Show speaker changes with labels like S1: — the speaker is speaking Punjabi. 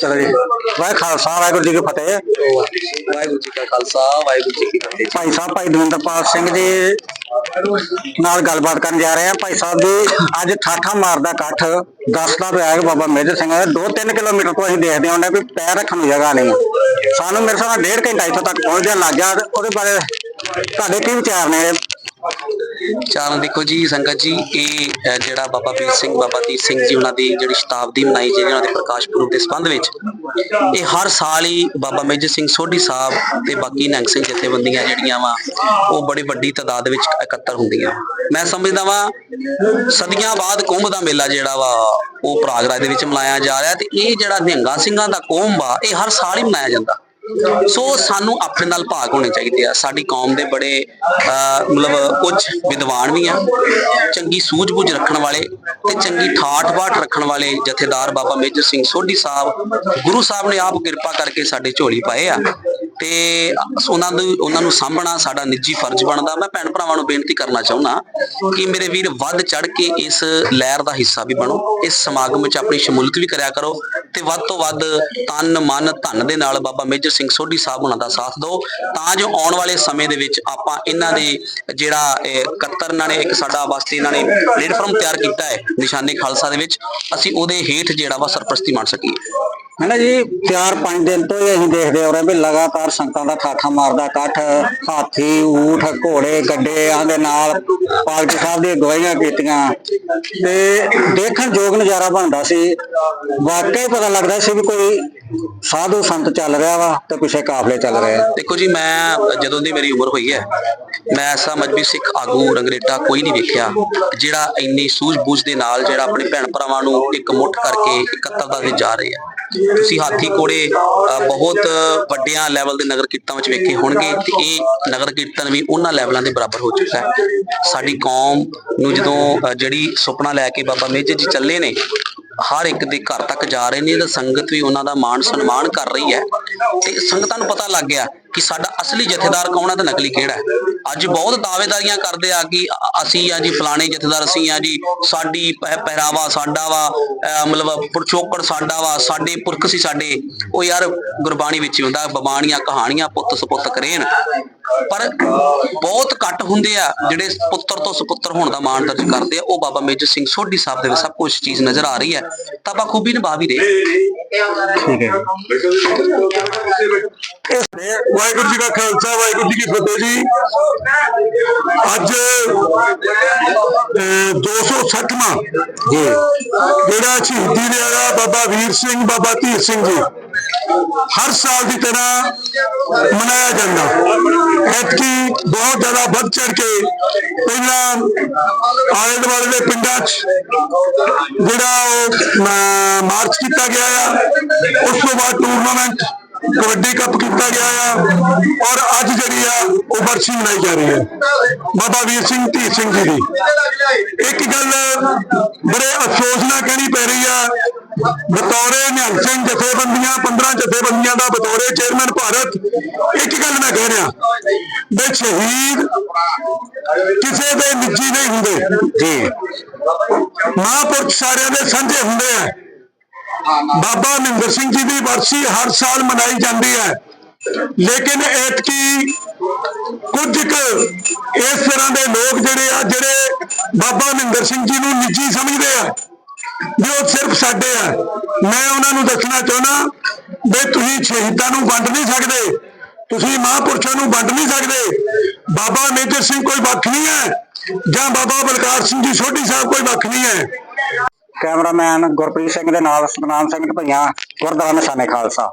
S1: ਚਲੋ ਜੀ। ਖਾਲਸਾ ਵਾਹਿਗੁਰੂ ਜੀ ਕੀ ਫਤਿਹ।
S2: ਵਾਹਿਗੁਰੂ ਜੀ ਕਾ ਖਾਲਸਾ ਵਾਹਿਗੁਰੂ ਜੀ ਕੀ ਫਤਿਹ।
S1: ਭਾਈ ਸਾਹਿਬ ਭਾਈ ਦਵਿੰਦਰਪਾਲ ਸਿੰਘ ਜੀ ਨਾਲ ਗੱਲਬਾਤ ਕਰਨ ਜਾ ਰਹੇ ਹਾਂ। ਭਾਈ ਸਾਹਿਬ ਜੀ ਅੱਜ ਠਾਠਾ ਮਾਰਦਾ ਇਕੱਠ ਦੱਸਦਾ ਪਿਆ ਹੈ ਕਿ ਬਾਬਾ ਮੇਜਰ ਸਿੰਘ ਦਾ। 2-3 ਕਿਲੋਮੀਟਰ ਤੋਂ ਅਸੀਂ ਦੇਖਦੇ ਹਾਂ ਵੀ ਪੈਰ ਰੱਖਣ ਨੂੰ ਜਗ੍ਹਾ ਨਹੀਂ। ਸਾਨੂੰ ਮੇਰੇ ਹਿਸਾਬ ਨਾਲ ਡੇਢ ਘੰਟਾ ਇੱਥੋਂ ਤੱਕ ਪਹੁੰਚਦਿਆਂ ਲੱਗ ਗਿਆ। ਉਹਦੇ ਬਾਰੇ ਤੁਹਾਡੇ ਕੀ ਵਿਚਾਰ ਨੇ?
S2: ਚਾਰਨ ਦੇਖੋ ਜੀ, ਸੰਗਤ ਜੀ, ਇਹ ਜਿਹੜਾ ਬਾਬਾ ਵੀਰ ਸਿੰਘ, ਬਾਬਾ ਦੀਪ ਸਿੰਘ ਜੀ ਉਹਨਾਂ ਦੀ ਜਿਹੜੀ ਸ਼ਤਾਬਦੀ ਮਨਾਈ ਜਿਹੜੀ ਉਹਨਾਂ ਦੇ ਪ੍ਰਕਾਸ਼ ਪੁਰਬ ਦੇ ਸੰਬੰਧ ਵਿੱਚ, ਇਹ ਹਰ ਸਾਲ ਹੀ ਬਾਬਾ ਮੇਜਰ ਸਿੰਘ ਸੋਢੀ ਸਾਹਿਬ ਤੇ ਬਾਕੀ ਨਿਹੰਗ ਸਿੰਘ ਜਥੇਬੰਦੀਆਂ ਜਿਹੜੀਆਂ ਵਾ, ਉਹ ਬੜੀ ਵੱਡੀ ਤਾਦਾਦ ਵਿੱਚ ਇਕੱਤਰ ਹੁੰਦੀਆਂ। ਮੈਂ ਸਮਝਦਾ ਵਾਂ, ਸਦੀਆਂ ਬਾਅਦ ਕੁੰਭ ਦਾ ਮੇਲਾ ਜਿਹੜਾ ਵਾ, ਉਹ ਪ੍ਰਯਾਗਰਾਜ ਦੇ ਵਿੱਚ ਮਨਾਇਆ ਜਾ ਰਿਹਾ ਤੇ ਇਹ ਜਿਹੜਾ ਨਿਹੰਗਾਂ ਸਿੰਘਾਂ ਦਾ ਕੁੰਭ ਆ, ਇਹ ਹਰ ਸਾਲ ਹੀ ਮਨਾਇਆ ਜਾਂਦਾ। ਸੋ ਸਾਨੂੰ ਆਪਣੇ ਨਾਲ ਭਾਗ ਹੋਣੇ ਚਾਹੀਦੇ ਆ। ਸਾਡੀ ਕੌਮ ਦੇ ਬੜੇ ਅਹ, ਮਤਲਬ ਕੁਝ ਵਿਦਵਾਨ ਵੀ ਆ। ਚੰਗੀ ਸੂਝ-ਬੂਝ ਰੱਖਣ ਵਾਲੇ ਤੇ ਚੰਗੀ ਠਾਠ-ਬਾਠ ਰੱਖਣ ਵਾਲੇ ਜਥੇਦਾਰ ਬਾਬਾ ਮੇਜਰ ਸਿੰਘ ਸੋਢੀ ਸਾਹਿਬ ਗੁਰੂ ਸਾਹਿਬ ਨੇ ਆਪ ਕਿਰਪਾ ਕਰਕੇ ਸਾਡੇ ਝੋਲੀ ਪਾਏ ਆ। ਤੇ ਉਹਨਾਂ ਨੂੰ ਉਹਨਾਂ ਨੂੰ ਸਾਂਭਣਾ ਸਾਡਾ ਨਿੱਜੀ ਫਰਜ਼ ਬਣਦਾ। ਮੈਂ ਭੈਣ ਭਰਾਵਾਂ ਨੂੰ ਬੇਨਤੀ ਕਰਨਾ ਚਾਹੁੰਦਾ ਕਿ ਮੇਰੇ ਵੀਰ ਵੱਧ ਚੜ ਕੇ ਇਸ ਲਹਿਰ ਦਾ ਹਿੱਸਾ ਵੀ ਬਣੋ, ਇਸ ਸਮਾਗਮ ਵਿੱਚ ਆਪਣੀ ਸ਼ਮੂਲੀਅਤ ਵੀ ਕਰਿਆ ਕਰੋ ਤੇ ਵੱਧ ਤੋਂ ਵੱਧ ਤਨ, ਮਨ, ਧਨ ਦੇ ਨਾਲ ਬਾਬਾ ਮੇਜਰ ਸਿੰਘ ਸੋਢੀ ਸਾਹਿਬ ਉਹਨਾਂ ਦਾ ਸਾਥ ਦਿਓ। ਤਾਂ ਜੋ ਆਉਣ ਵਾਲੇ ਸਮੇਂ ਦੇ ਵਿੱਚ ਆਪਾਂ ਇਹਨਾਂ ਦੇ ਜਿਹੜਾ, ਇਹ ਇਕੱਤਰ ਨੇ, ਇੱਕ ਸਾਡਾ ਵਾਸਤੇ ਇਹਨਾਂ ਨੇ ਪਲੇਟਫਾਰਮ ਤਿਆਰ ਕੀਤਾ ਹੈ ਨਿਸ਼ਾਨੇ ਖਾਲਸਾ ਦੇ ਵਿੱਚ, ਅਸੀਂ ਉਹਦੇ ਹੇਠ ਜਿਹੜਾ ਵਾ ਸਰਪ੍ਰਸਤੀ ਮਾਰ ਸਕੀਏ।
S1: ਹਨਾ ਜੀ, ਚਾਰ ਪੰਜ ਦਿਨ ਤੋਂ ਹੀ ਅਸੀਂ ਦੇਖਦੇ ਹੋ ਰਹੇ ਵੀ ਲਗਾਤਾਰ ਸੰਗਤਾਂ ਦਾ ਠਾਠਾ ਮਾਰਦਾ, ਇਕੱਠ, ਹਾਥੀ, ਊਠ, ਘੋੜੇ ਗੱਡਿਆਂ ਦੇ ਨਾਲ ਪਾਲਕੀ ਸਾਹਿਬ ਦੀ ਅਗਵਾਈਆਂ ਕੀਤੀਆਂ। ਤੇ ਦੇਖਣ ਯੋਗ ਨਜ਼ਾਰਾ ਬਣਦਾ ਸੀ। ਵਾਕਈ ਪਤਾ ਲੱਗਦਾ ਸੀ ਵੀ ਕੋਈ ਸਾਧੂ ਸੰਤ ਚੱਲ ਰਿਹਾ ਵਾ ਤੇ ਪਿੱਛੇ ਕਾਫਲੇ ਚੱਲ ਰਹੇ ਆ।
S2: ਦੇਖੋ ਜੀ, ਮੈਂ ਜਦੋਂ ਦੀ ਮੇਰੀ ਉਮਰ ਹੋਈ ਹੈ, ਮੈਂ ਐਸਾ ਮਜਬੀ ਸਿੱਖ ਆਗੂ ਰੰਗਰੇਟਾ ਕੋਈ ਨਹੀਂ ਵੇਖਿਆ, ਜਿਹੜਾ ਇੰਨੀ ਸੂਝ-ਬੂਝ ਦੇ ਨਾਲ ਜਿਹੜਾ ਆਪਣੇ ਭੈਣ ਭਰਾਵਾਂ ਨੂੰ ਇੱਕ ਮੁੱਠ ਕਰਕੇ ਇਕੱਤਰਤਾ ਦੇ ਜਾ ਰਹੇ ਆ। ਤੁਸੀਂ ਹਾਥੀ ਕੋੜੇ ਅ, ਬਹੁਤ ਵੱਡਿਆਂ ਲੈਵਲ ਦੇ ਨਗਰ ਕੀਰਤਨ ਵਿੱਚ ਵੇਖੇ ਹੋਣਗੇ ਤੇ ਇਹ ਨਗਰ ਕੀਰਤਨ ਵੀ ਉਹਨਾਂ ਲੈਵਲਾਂ ਦੇ ਬਰਾਬਰ ਹੋ ਚੁੱਕਾ ਹੈ। ਸਾਡੀ ਕੌਮ ਨੂੰ ਜਦੋਂ ਅ, ਜਿਹੜੀ ਸੁਪਨਾ ਲੈ ਕੇ ਬਾਬਾ ਮੇਜਰ ਜੀ ਚੱਲੇ ਨੇ ਹਰ ਇੱਕ ਦੇ ਘਰ ਤੱਕ ਜਾ ਰਹੇ ਨੇ ਤਾਂ ਸੰਗਤ ਵੀ ਉਹਨਾਂ ਦਾ ਮਾਣ ਸਨਮਾਨ ਕਰ ਰਹੀ ਹੈ। ਤੇ ਸੰਗਤਾਂ ਨੂੰ ਪਤਾ ਲੱਗ ਗਿਆ ਕਿ ਸਾਡਾ ਅਸਲੀ ਜਥੇਦਾਰ ਕੌਣ ਹੈ ਤੇ ਨਕਲੀ ਕਿਹੜਾ ਹੈ। ਅੱਜ ਬਹੁਤ ਦਾਅਵੇਦਾਰੀਆਂ ਕਰਦੇ ਆ ਕਿ ਅਸੀਂ ਆ ਜੀ ਫਲਾਣੇ ਜਥੇਦਾਰ, ਅਸੀਂ ਆ ਜੀ ਸਾਡੀ ਪਹਿ- ਪਹਿਰਾਵਾ ਸਾਡਾ ਵਾ ਅਹ ਮਤਲਬ ਪੁਰਸ਼ੋਕੜ ਸਾਡਾ ਵਾ, ਸਾਡੇ ਪੁਰਖ ਸੀ ਸਾਡੇ। ਉਹ ਯਾਰ ਗੁਰਬਾਣੀ ਵਿੱਚ ਹੀ ਹੁੰਦਾ ਬਬਾਣੀਆਂ ਕਹਾਣੀਆਂ ਪੁੱਤ ਸਪੁੱਤ ਕਰੇਨ। ਪਰ ਬਹੁਤ ਘੱਟ ਹੁੰਦੇ ਆ ਜਿਹੜੇ ਪੁੱਤਰ ਤੋਂ ਸੁਪੁੱਤਰ ਹੋਣ ਦਾ ਮਾਣ ਦਰਜ ਕਰਦੇ ਆ ਉਹ ਬਾਬਾ ਮੇਜਰ ਸਿੰਘ ਸੋਢੀ ਸਾਹਿਬ ਦੇ ਵਿੱਚ ਸਭ ਕੁਝ ਚੀਜ਼ ਨਜ਼ਰ ਆ ਰਹੀ ਹੈ। ਤਾਂ ਆਪਾਂ ਖੂਬੀ ਨਿਭਾ ਵੀ ਰਹੇ।
S1: ਠੀਕ ਹੈ
S3: ਵਾਹਿਗੁਰੂ ਜੀ ਕਾ ਖਾਲਸਾ ਵਾਹਿਗੁਰੂ ਜੀ ਕੀ ਫਤਿਹ ਜੀ। ਅੱਜ ਅਹ, 260ਵਾਂ
S1: ਜੀ।
S3: ਜਿਹੜਾ ਸ਼ਹੀਦੀ ਦਿਹਾੜਾ ਬਾਬਾ ਵੀਰ ਸਿੰਘ ਬਾਬਾ ਧੀਰ ਸਿੰਘ ਜੀ। ਹਰ ਸਾਲ ਦੀ ਤਰ੍ਹਾਂ ਮਨਾਇਆ ਜਾਂਦਾ। ਐਤਕੀ ਬਹੁਤ ਜ਼ਿਆਦਾ ਵੱਧ ਚੜ ਕੇ ਪਹਿਲਾਂ ਆਲੇ ਦੁਆਲੇ ਦੇ ਪਿੰਡਾਂ 'ਚ ਜਿਹੜਾ ਉਹ ਮਾਰਚ ਕੀਤਾ ਗਿਆ ਆ, ਉਸ ਤੋਂ ਬਾਅਦ ਟੂਰਨਾਮੈਂਟ ਕਬੱਡੀ ਕੱਪ ਕੀਤਾ ਗਿਆ ਆ ਔਰ ਅੱਜ ਜਿਹੜੀ ਆ ਉਹ ਬਰਸੀ ਮਨਾਈ ਜਾ ਰਹੀ ਹੈ। ਬਾਬਾ ਵੀਰ ਸਿੰਘ, ਧੀਰ ਸਿੰਘ ਜੀ ਦੀ। ਇੱਕ ਗੱਲ ਬੜੇ ਅਫਸੋਸ ਨਾਲ ਕਹਿਣੀ ਪੈ ਰਹੀ ਆ ਬਤੌਰੇ ਨਿਹੰਗ ਸਿੰਘ ਜਥੇਬੰਦੀਆਂ 15 ਜਥੇਬੰਦੀਆਂ ਦਾ ਬਤੌਰੇ ਚੇਅਰਮੈਨ ਭਾਰਤ। ਇੱਕ ਗੱਲ ਮੈਂ ਕਹਿ ਰਿਹਾ ਵੀ ਸ਼ਹੀਦ ਕਿਸੇ ਦੇ ਨਿੱਜੀ ਨਹੀਂ ਹੁੰਦੇ।
S1: ਜੀ।
S3: ਮਹਾਂਪੁਰਖ ਸਾਰਿਆਂ ਦੇ ਸਾਂਝੇ ਹੁੰਦੇ ਆ। ਬਾਬਾ ਮਹਿੰਦਰ ਸਿੰਘ ਜੀ ਦੀ ਵਰਸੀ ਹਰ ਸਾਲ ਮਨਾਈ ਜਾਂਦੀ ਹੈ। ਲੇਕਿਨ ਐਤਕੀ ਕੁਝ ਕੁ ਇਸ ਤਰ੍ਹਾਂ ਦੇ ਲੋਕ ਜਿਹੜੇ ਆ ਜਿਹੜੇ ਬਾਬਾ ਮਹਿੰਦਰ ਸਿੰਘ ਜੀ ਨੂੰ ਨਿੱਜੀ ਸਮਝਦੇ ਆ ਵੀ ਉਹ ਸਿਰਫ ਸਾਡੇ ਆ। ਮੈਂ ਉਹਨਾਂ ਨੂੰ ਦੱਸਣਾ ਚਾਹੁੰਦਾ ਵੀ ਤੁਸੀਂ ਸ਼ਹੀਦਾਂ ਨੂੰ ਵੰਡ ਨਹੀਂ ਸਕਦੇ, ਤੁਸੀਂ ਮਹਾਂਪੁਰਸ਼ਾਂ ਨੂੰ ਵੰਡ ਨਹੀਂ ਸਕਦੇ। ਬਾਬਾ ਮੇਜਰ ਸਿੰਘ ਕੋਈ ਵੱਖ ਨਹੀਂ ਹੈ, ਜਾਂ ਬਾਬਾ ਬਲਕਾਰ ਸਿੰਘ ਜੀ ਸੋਢੀ ਸਾਹਿਬ ਕੋਈ ਵੱਖ ਨਹੀਂ ਹੈ।
S1: ਕੈਮਰਾਮੈਨ ਗੁਰਪ੍ਰੀਤ ਸਿੰਘ ਦੇ ਨਾਲ ਸਤਨਾਮ ਸਿੰਘ ਢਪਈਆਂ ਗੁਰਦਾਨ ਸਾਨੇ ਖਾਲਸਾ।